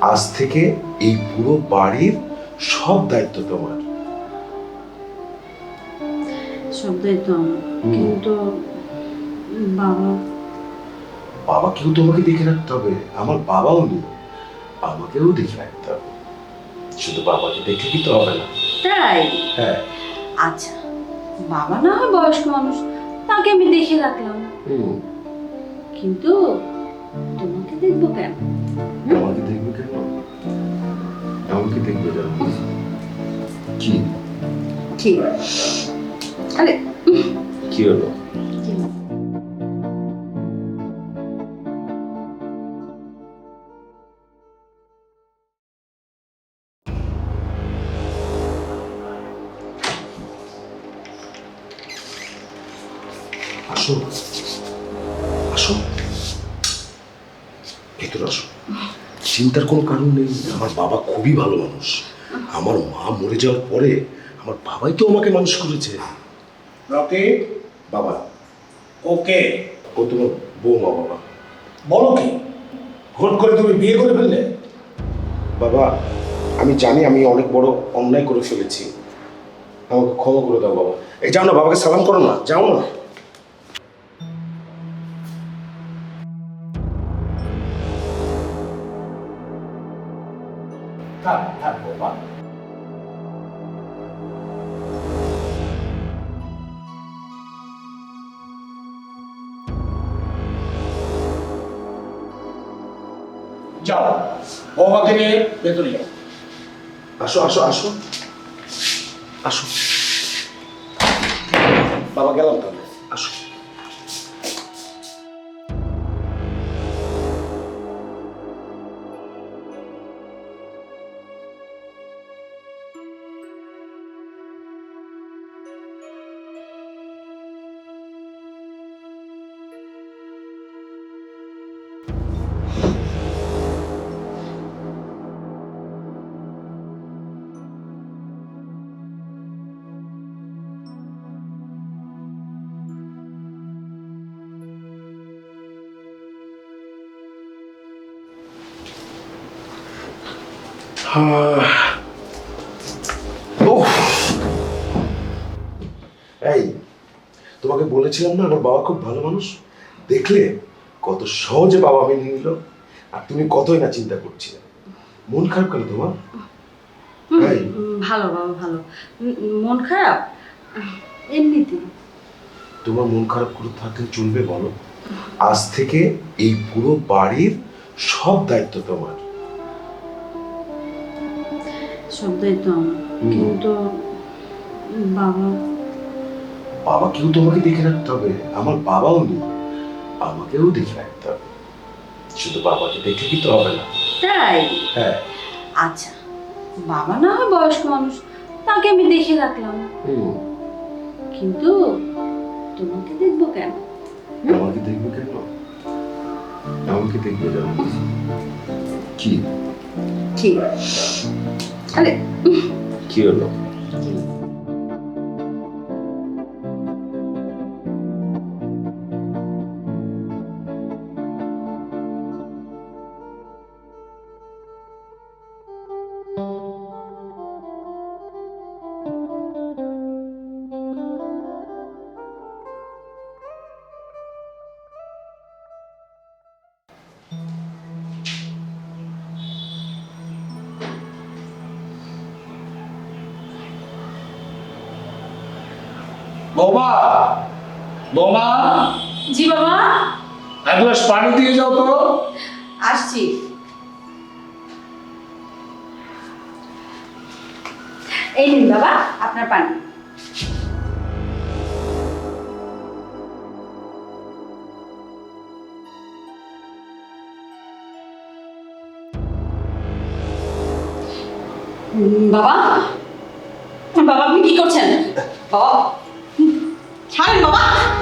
আজ থেকে এই পুরো বাড়ির সব দায়িত্ব তোমার। সব দায়িত্ব আমার। কিন্তু বাবা বাবাকেও তোমাকে দেখে রাখতে হবে। আমার বাবাও নেই। আমাকেও দেখে রাখতে হবে। শুধু বাবাকে দেখে কি তো হবে না। তাই? হ্যাঁ। আচ্ছা বাবা না হয় বয়স্ক মানুষ তাকে আমি দেখে রাখলাম। কিন্তু তোমাকে দেখব কেন? আমাকে দেখবে কেন? আমাকে দেখবে কেন? কি? ঠিক আরে। কি হলো? কি? আসো। আসো। ভেতরে আসো। চিন্তার কোনো কারণ নেই। আমার বাবা খুবই ভালো মানুষ। আমার মা মরে যাওয়ার পরে আমার বাবাই তো আমাকে মানুষ করেছে। রকি? বাবা। ওকে ও তোমার বৌমা বাবা। বলো কি? ভোট করে তুমি বিয়ে করে ফেললে? বাবা আমি জানি আমি অনেক বড় অন্যায় করে ফেলেছি। আমাকে ক্ষমা করে দাও বাবা। এই যাও না বাবাকে সালাম করো না। যাও না। থাক থাক বাবা যাও বৌমাকে নিয়ে ভেতরে যাও আসো আসো আসো আসো বাবা গেলাম তাহলে আসো এই তোমাকে বলেছিলাম না আমার বাবা খুব ভালো মানুষ? দেখলে কত সহজে বাবা মেনে নিল। আর তুমি কতই না চিন্তা করছিলে। মন খারাপ কেন তোমার? ভালো বাবা ভালো। মন খারাপ? এমনিতে তোমার মন খারাপ করে থাকলে চলবে বলো। আজ থেকে এই পুরো বাড়ির সব দায়িত্ব তোমার। সব দায়িত্ব আমার। কিন্তু বাবা বাবাকেও তোমাকে দেখে রাখতে হবে। আমার বাবাও নেই। আমাকেও দেখে রাখতে হবে। শুধু বাবাকে দেখে কি তো হবে না। তাই? হ্যাঁ। আচ্ছা বাবা না হয় বয়স্ক মানুষ তাকে আমি দেখে রাখলাম। কিন্তু তোমাকে দেখব কেন? আমাকে দেখবে কেন? আমাকে দেখবে কেন? কি? ঠিক আরে কি হলো বৌমা। বৌমা। জি বাবা। এক গ্লাস পানি দিয়ে যাও তো। আসছি। এই নিন বাবা আপনার পানি। বাবা? বাবা আপনি কি করছেন? বাবা ছাড়েন বাবা হুম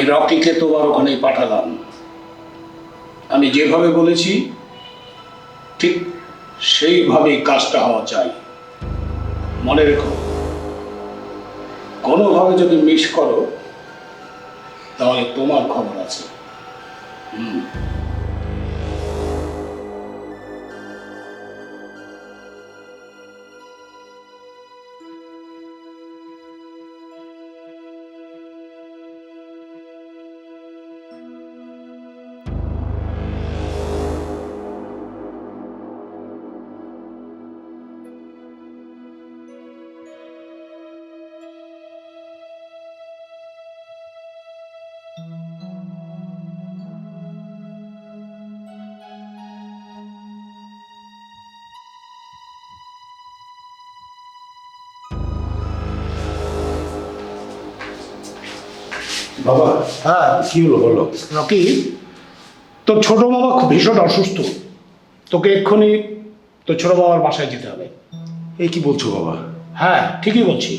আমি রকিকে তোমার ওখানে পাঠালাম। আমি যেভাবে বলেছি, ঠিক সেইভাবেই কাজটা হওয়া চাই। মনে রেখো, কোনোভাবে যদি মিস করো, তাহলে তোমার খবর আছে। হুম। বাবা হ্যাঁ কি হলো বলো? রকি তোর ছোট বাবা খুব ভীষণ অসুস্থ। তোকে এক্ষুনি তোর ছোট বাবার বাসায় যেতে হবে। এই কি বলছো বাবা? হ্যাঁ ঠিকই বলছি।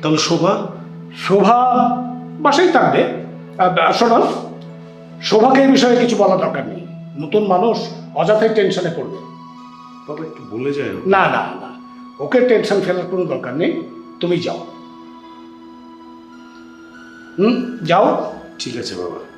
তাহলে শোভা? শোভা বাসায় থাকবে। শোনো শোভাকে এই বিষয়ে কিছু বলা দরকার নেই। নতুন মানুষ অযথাই টেনশনে পড়বে। বাবা একটু বলে যায় না না না ওকে টেনশন ফেলার কোনো দরকার নেই। তুমি যাও। হুম যাও। ঠিক আছে বাবা।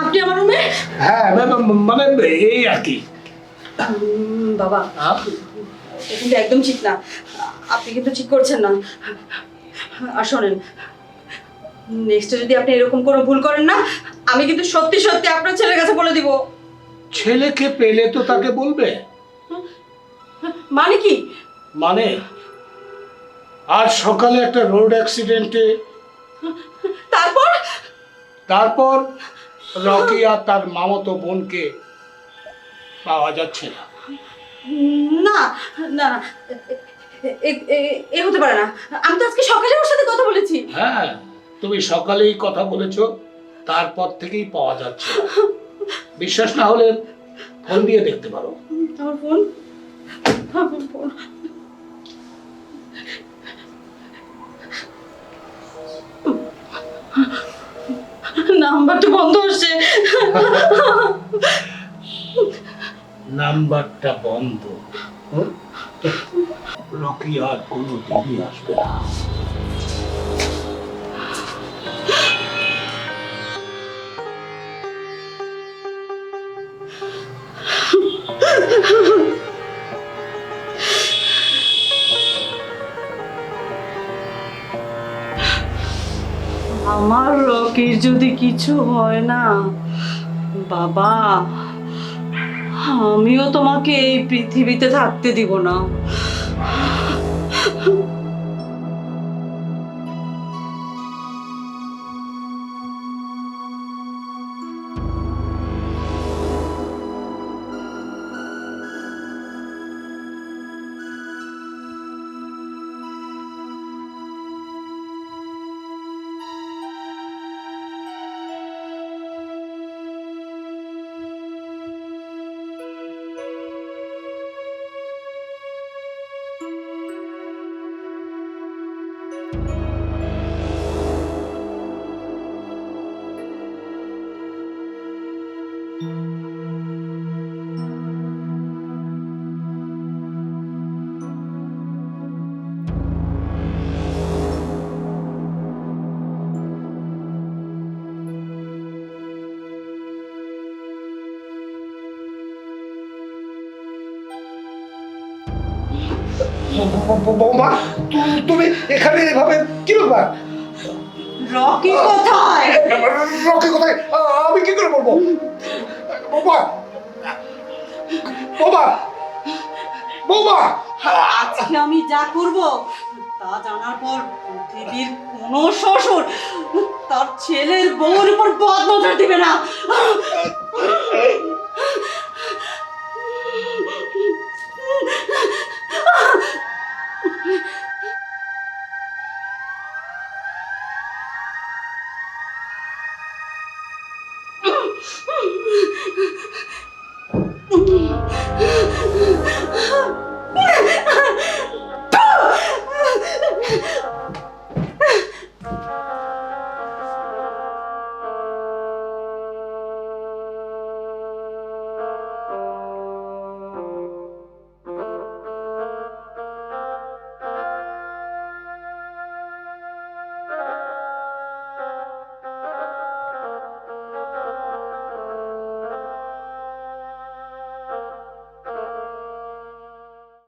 আপনি আমার রুমে হ্যাঁ মানে এই আর কি। বাবা এটা কিন্তু একদম ঠিক না। আপনি কিন্তু ঠিক করছেন না। আর শোনেন নেক্সটে যদি আপনি এরকম কোনো ভুল করেন না আমি কিন্তু সত্যি সত্যি আপনার ছেলের কাছে বলে দিব। ছেলেকে পেলে তো তাকে বলবে। মানে কি? মানে আজ সকালে একটা রোড অ্যাক্সিডেন্টে তারপর? তারপর রকি আর তার মামাতো বোনকে পাওয়া যাচ্ছে না। না না এ- হতে পারে না। আমি তো আজকে সকালে ওর সাথে কথা বলেছি। হ্যাঁ তুমি সকালেই কথা বলেছ তারপর থেকেই পাওয়া যাচ্ছে বিশ্বাস না হলে ফোন দিয়ে দেখতে পারো। আমার ফোন আমার ফোন। নাম্বার তো বন্ধ হচ্ছে। নাম্বারটা বন্ধ? রকি আর কোনো দিনই আসবে না। আমার রকির যদি কিছু হয় না বাবা আমিও তোমাকে এই পৃথিবীতে থাকতে দিব না। তুমি এখানে এভাবে কি ব্যাপার রকি কোথায়? রকি কোথায়? আমি কি করে বলব? বাবা বাবা বাবা আজকে আমি যা করব তা জানার পর পৃথিবীর কোন শ্বশুর তার ছেলের বউর উপর বদ নজর দিবে না।